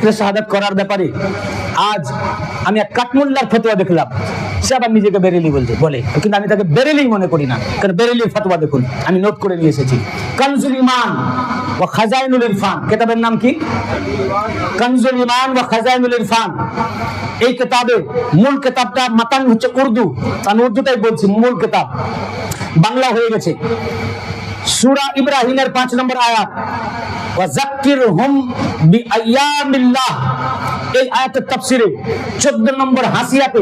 জিক্রে শাহাদাত করার ব্যাপারে আজ আমি এক কাঠমুল্লার ফতোয়া দেখলাম। সে আবার নিজেকে বেরেলি বলছে, বলে, কিন্তু আমি তাকে বেরেলি মনে করি না, কারণ বেরেলির ফতোয়া দেখুন, আমি নোট করে নিয়ে এসেছি। কনজুল ইমান ও খাজাইনুল ইরফান, কেতাবের নাম কি? কনজুল ইমান ও খাজাইনুল ইরফান। এই কেতাবের মূল কেতাবটা মাতান হচ্ছে উর্দু, আমি উর্দুটাই বলছি, মূল কেতাব। বাংলা হয়ে গেছে। সুরা ইব্রাহিমের পাঁচ নম্বর আয়াত। এই আয়াতের তাফসিরে 14 নম্বর হাসিয়াতে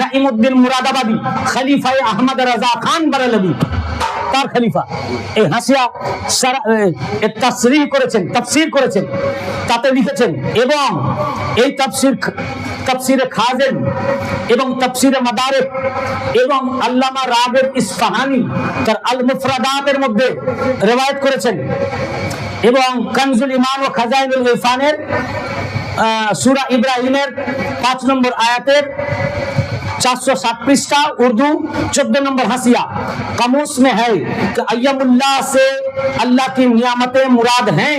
নাইমউদ্দিন মুরাদাবাদী খলিফায়ে আহমদ রাজা খান বারালভী তার খলিফা। এই হাসিয়া সারা করেছেন তাতে এবং এই তাফসীর খাজেন এবং তাফসিরে মাদারিক এবং আল্লামা রাগেব ইসফাহানি, তার আল মধ্যে রেওয়ায়াত করেছেন। এবং কানজুল ইমান ও খাজাইনুল ইরফানের সুরা ইব্রাহিমের পাঁচ নম্বর আয়াতের چار سو پشٹا اردو چودہ نمبر ہسیا قاموس میں ہے کہ ایم اللہ سے اللہ کی نیامتیں مراد ہیں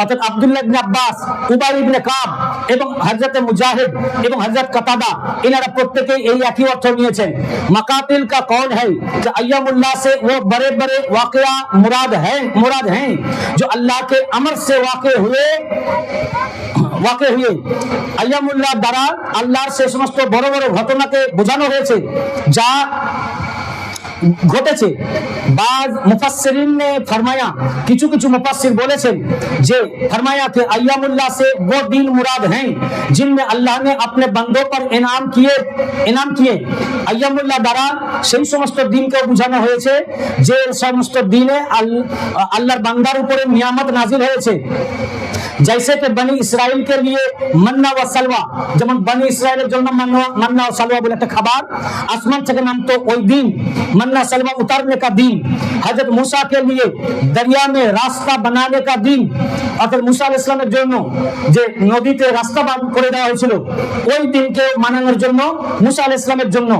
অর্থাৎ আব্দুল্লাহ ইবনে আব্বাস উবাই ইবনে কাব এবং হযরত মুজাহিদ এবং হযরত কাতাদা इनारा প্রত্যেকেই এই একই অর্থ নিয়েছেন মাকাতিল का कौल है कि अय्यमुल्लाह से वो बड़े बड़े वाकया मुराद है मुराद हैं जो अल्लाह के अमर से वाक़ हुए ওয়াকে হুয়ে আইয়ামুল্লাহ দ্বারা আল্লাহর সে সমস্ত বড় বড় ঘটনাকে বোঝানো হয়েছে যা ঘটেছে বাজ মুফাসসিরিন ने फरमाया কিছু কিছু মুফাসসির বলেছেন যে फरमाया कि अय्यामुल्लाह से वो दिन मुराद हैं जिनमें अल्लाह ने अपने बंदों पर इनाम किए इनाम किए अय्यामुल्लाह দ্বারা সেই সমস্ত দিনকে বোঝানো হয়েছে যে সমস্ত দিনে আল- আল্লাহর বান্দার উপরে নিয়ামত নাজিল হয়েছে जैसे कि बनी इसराइल के लिए मन्ना व सलवा যেমন বনি ইসরায়েলের জন্য মান্না মান্না ও সালওয়া বলে একটা খাবার আসমান থেকে নামতো ওই দিন मन्ना सलवा उतारने का दिन हजरत मूसा के लिए दरिया में रास्ता बनाने का दिन অর্থাৎ মুসা আলাইহিস ইসলামের জন্য যে নদীতে রাস্তা বান করে দেওয়া হয়েছিল ওই দিনকে মানানোর জন্য মুসা আলাইহিস ইসলামের জন্য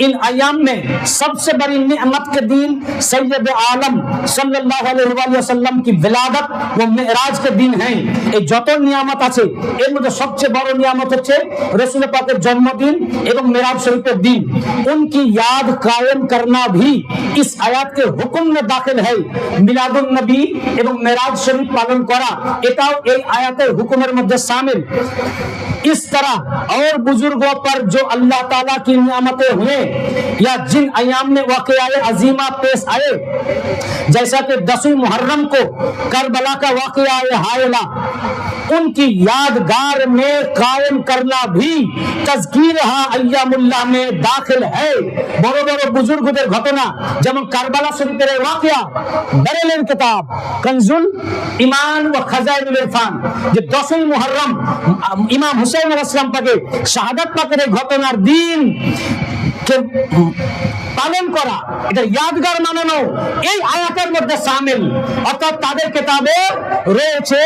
इन अयाम में सबसे बड़ी नियमत के दिन सैयद आलम सल्लल्लाहु अलैहि वसल्लम की विलादत व मेराज के दिन हैं এই যত নিয়ামত আছে এর মধ্যে সবচেয়ে বড় নিয়ামত হচ্ছে রসুল পাকের জন্মদিন এবং মেরাজ শরীফের দিন उनकी याद कायम करना भी इस आयात के हुक्म में दाखिल है মিলাদুন নবী এবং মেরাজ শরীফ পালন করা এটাও এই আয়াতের হুকুমের মধ্যে শামিল کس طرح اور بزرگوں پر جو اللہ تعالیٰ کی نعمتیں ہوئے یا جن ایام میں واقعہ عظیمہ پیش آئے، جیسا کہ دسو محرم کو کربلا کا واقعہ ہائلہ उनकी यादगार में कायम करना भी तजकीर अय्यामुल्लाह में दाखिल है বড় বড় বুজুর্গদের ঘটনা যেমন কারবালা শরীফের এই ওয়াকিয়া বেরেলের কিতাব কনজুল ইমান ও খাজাইনুল ইরফান যে দশই মুহররম আম, ইমাম হুসাইন আলাইহিস সালাম পাকে শাহাদাত পাকের এই ঘটনার দিন কে উম, পালন করা এটা ইয়াদগার মানানো এই আয়াতের মধ্যে সামিল অর্থাৎ তাদের কিতাবে রয়েছে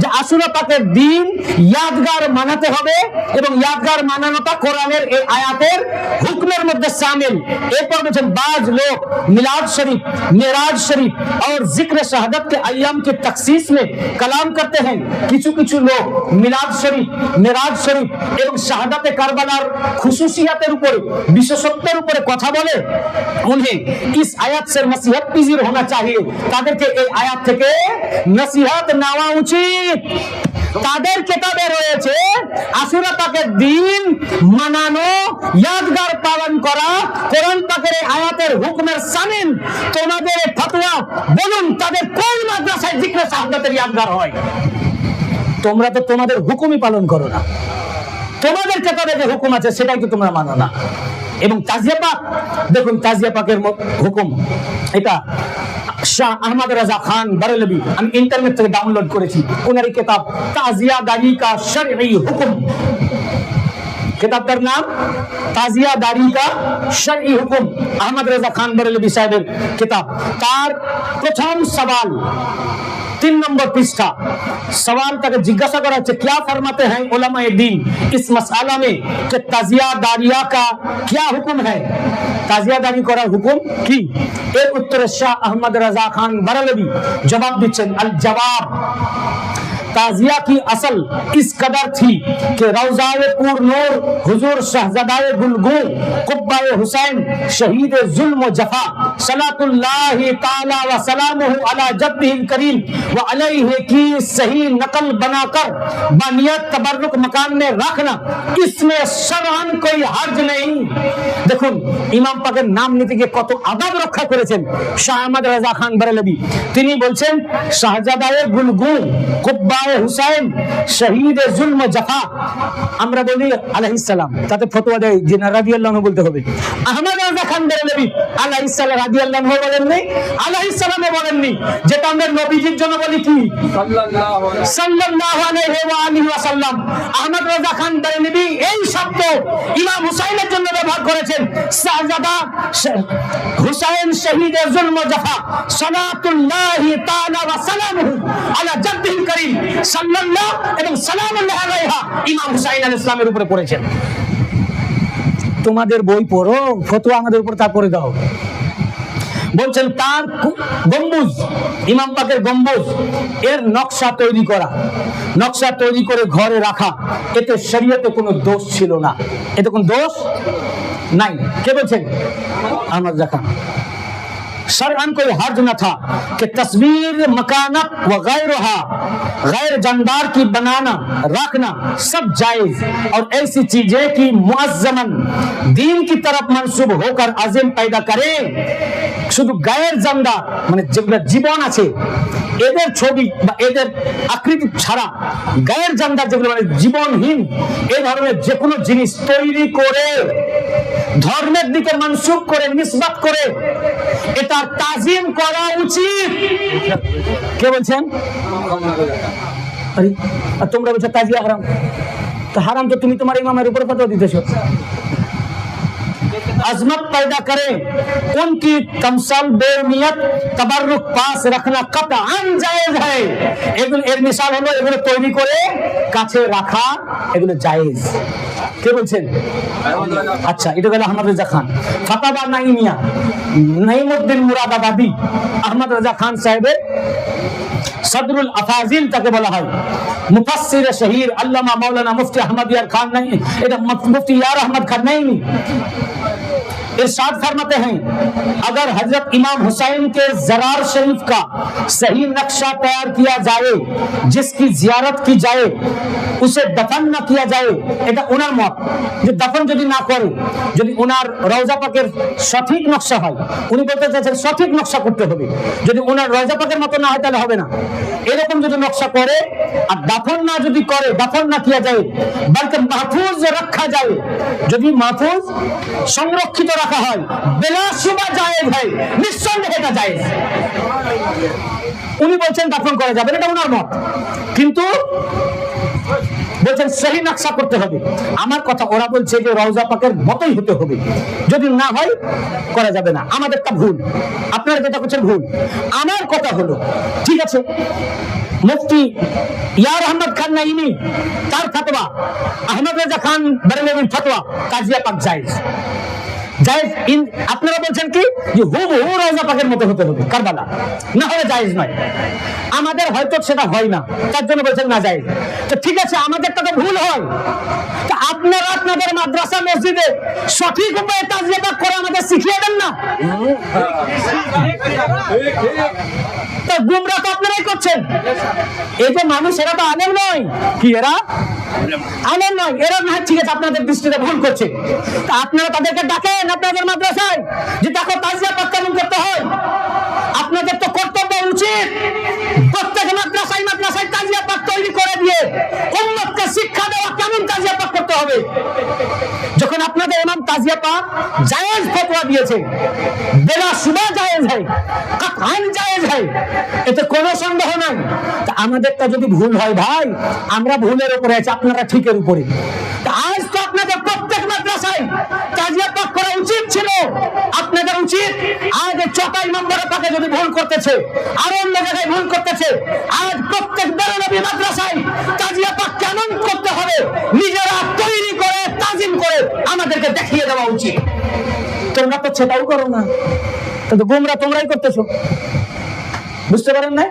যে আশুরা পাকের দিন ইয়াদগার মানাতে হবে এবং ইয়াদগার মানানোটা কোরআনের এই আয়াতের হুকমের মধ্যে शामिल এরপর বলছেন बाज लोग मिलाद शरीफ मेराज शरीफ और जिक्र शहादत के अय्याम की तखसीस में कलाम करते हैं কিছু কিছু লোক মিলাদ শরীফ মেরাজ শরীফ এবং শাহাদাতে কারবালার খুশুসিয়াতের উপরে বিশেষত্বের উপরে কথা বলে उन्हें इस आयत से नसीहत पीजीर होना चाहिए। এই আয়াত থেকে নসিহত নেওয়া উচিত তাদের কেতাবে রয়েছে আসুরা তাকে দিন মানানো ইয়াদগার পালন করা কোরআন পাকের আয়াতের হুকুমের সামিন তোমাদের ফতোয়া বলুন তাদের কোন মাদ্রাসায় জিক্রে শাহাদাতের ইয়াদগার হয়। তোমরা তো তোমাদের হুকুমই পালন করো না তোমাদের কেতাবে যে হুকুম আছে সেটাই তো তোমরা মানো না এবং তাজিয়া পাক, দেখুন তাজিয়া পাকের হুকুম। এটা শাহ আহমদ রাজা খান বারেলবি আমি ইন্টারনেট থেকে ডাউনলোড করেছি। ওনার এই কেতাব, তাজিয়া কা হুকুম। নাম, তাজিয়া দারি কা শরঈ হুকুম। আহমদ রেজা খান বরেলভি সাহেবের কিতাব। তার প্রথম সওয়াল तीन नंबर पृष्ठा सवाल तक जिज्ञासा करा है, क्या फरमाते हैं उलमा दीन इस मसाला में कि ताजिया दारिया का क्या हुक्म है ताजिया दारी করার হুকুম কি এর উত্তরে শাহ আহমদ রাজা খান বারালবি জবাব দিচ্ছেন আল জবাব ताजिया की असल इस कदर थी कि रौजाए पूर नूर हुजूर शहजादाए गुलगू कुब्बाए हुसैन शहीद जुल्म व जफा सलातुल्लाह ताला व सलामुहु अला जद्दिहिल करीम व अलैहि की सही नकल बनाकर बानियत तबर्रुक मकान में रखना इसमें शरअन कोई हर्ज नहीं দেখুন ইমাম পাকের নাম নিতে গিয়ে কত আদাব রক্ষা করেছেন শাহ আহমদ রাজা খান বারেলবি তিনি বলছেন শাহজাদায়ে গুলগুন কুব্বায়ে হুসাইন শহীদ জুলম জাফা। আমরা বলি আলাইহিস তাতে ফতোয়া দেয় যে না রাদিয়াল্লাহু বলতে হবে। আহমদ রাজা খান বারেলবি আলাইহিস সালাম রাদিয়াল্লাহু বলেননি? আলাইহিস সালামও বলেননি। যেটা আমরা নবীজির জন্য বলি কি? সাল্লাল্লাহু আলাইহি ওয়া আলিহি ওয়াসাল্লাম। আহমদ রাজা খান বারেলবি এই শব্দ ইমাম হুসাইনের জন্য ব্যবহার করেছেন। শাহজাদা হুসাইন শহীদ জুলম জাফা। সালাতুল্লাহি তাআলা ওয়া সালামুহু আলা জাদ্দিল করিম। সাল্লাল্লাহু এবং সালামুল্লাহ আলাইহা ইমাম হুসাইন আলাইহিস ইসলামের উপরে পড়েছেন। তোমাদের বই পড়ো, ফতোয়া আমাদের উপর তারপরে দাও। বলছেন, তার গম্বুজ, ইমাম পাকের গম্বুজ, এর নকশা তৈরি করা। নকশা তৈরি করে ঘরে রাখা। এতে শরীয়তে কোনো দোষ ছিল না। এতে কোনো দোষ নাই। কে বলছেন? আহমদ জাখান शरअन कोई हर्ज न था कि तस्वीर मकानत व गैरहा गैर जानदार की बनाना रखना सब जायज और ऐसी चीजें की मुअज्जमन दीन की तरफ मंसूब होकर आजिम पैदा करे শুধু গায়ের জানদার মানে যেগুলো জীবন আছে এদের ছবি বা এদের আকৃতি ছাড়া গায়ের জানদার যেগুলো মানে জীবনহীন এই ধরনের যে কোনো জিনিস তৈরি করে ধর্মের দিকে মানসুব করে নিসবাত করে এটা তাজিম করা উচিত। কে বলছেন? আর তোমরা বলছো তাজিয়া হারাম। তো হারাম তো তুমি তোমার ইমামের উপর কথা দিতেছো। अजमत पैदा करें उनकी तमसल बेनियत तबर्रुक पास रखना कतआन জায়েজ है এগুলো এর মিসাল হলো এগুলো তৈরি করে কাছে রাখা এগুলো জায়েজ কে বলছেন আচ্ছা এটা গেল আহমদ রাজা খান ফাতাবা নাইমিয়া নাইমুদ্দিন মুরাদাবাদী আহমদ রাজা খান সাহেবের সদরুল আফাজিল তাকে বলা হয় মুফাসসির শহীদ আল্লামা মাওলানা মুফতি আহমদ ইয়ার খান নাই এটা মুফতি ইয়ার আহমদ খান নাই इरशाद फरमाते हैं अगर हजरत इमाम हुसैन के जरार शरीफ का सही नक्शा तैयार किया जाए जिसकी जियारत की जाए उसे दफन न किया जाए এটা ওনার মত যে দফন যদি না করে যদি ওনার রওজা পাকের সঠিক নকশা হয় উনি বলতে চাইছেন সঠিক নকশা করতে হবে যদি ওনার রওজা পাকের মতো না হয় তাহলে হবে না এরকম যদি নকশা করে আর দাফন না যদি করে দাফন না কিয়া যায় বলকে মাহফুজ রাখা যায় যদি মাহফুজ সংরক্ষিত রাখা হয়। বেলা সুবা জায়েজ হয় নিঃসন্দেহে এটা জায়েজ উনি বলছেন দাফন করা যাবে এটা ওনার মত। কিন্তু বলছেন সেই নকশা করতে হবে। আমার কথা ওরা বলছে যে রওজা পাকের মতোই হতে হবে। যদি না হয়, করা যাবে না। ভুল। আপনারা যেটা করছেন ভুল। আমার কথা হলো, ঠিক আছে? মুফতি ইয়ার আহমদ খান নাইমি তার ফতোয়া। আহমদ রাজা খান বেরেলভির কাজিয়া পাক আপনারা বলছেন কি? আমাদের হয়তো সেটা হয় না, তার জন্য বলছেন না তো ঠিক আছে তো ভুল হয়। আপনারা আপনাদের মাদ্রাসা, মসজিদে সঠিক উপায়ে করে আমাদের শিখিয়ে দেন না? আপনারাই করছেন। মানুষ তো নয়। কি এরা? নয়। এরা না ঠিক আছে, আপনাদের ভুল তা আপনারা তাদেরকে ডাকেন। আপনাদের মাদ্রাসায় যে দেখো তাজিয়া কেমন করতে হয়। আপনাদের তো কর্তব্য উচিত প্রত্যেক মাদ্রাসায় মাদ্রাসায় তাজিয়া পাক তৈরি করে দিয়ে উন্মতকে শিক্ষা দেওয়া কেমন তাজিয়া পাক করতে হবে? যখন আপনাদের ইমাম তাজিয়া পাক জায়েজ ফতোয়া দিয়েছে, বেলা সুবা জায়েজ হয় কাতান জায়েজ হয়, এতে কোনো সন্দেহ নাই। আমাদেরটা যদি ভুল হয় ভাই, আমরা ভুলের উপরে আছি, আপনারা ঠিকের উপরে। আজ উচিত ছিল। আপনাদের উচিত আজ চটাই নম্বরের পাকে যদি ভুল করতেছে, আর অন্য জায়গায় ভুল করতেছে, আজ প্রত্যেক বেরোনবী মাদ্রাসায় তাজিয়া পাক কেমন করতে হবে, নিজেরা তৈরি করে, তাজিম করে আমাদেরকে দেখিয়ে দেওয়া উচিত। তোমরা তো সেটাও করো না, কিন্তু গুমরা তোমরাই করতেছো। বুঝতে পারেন না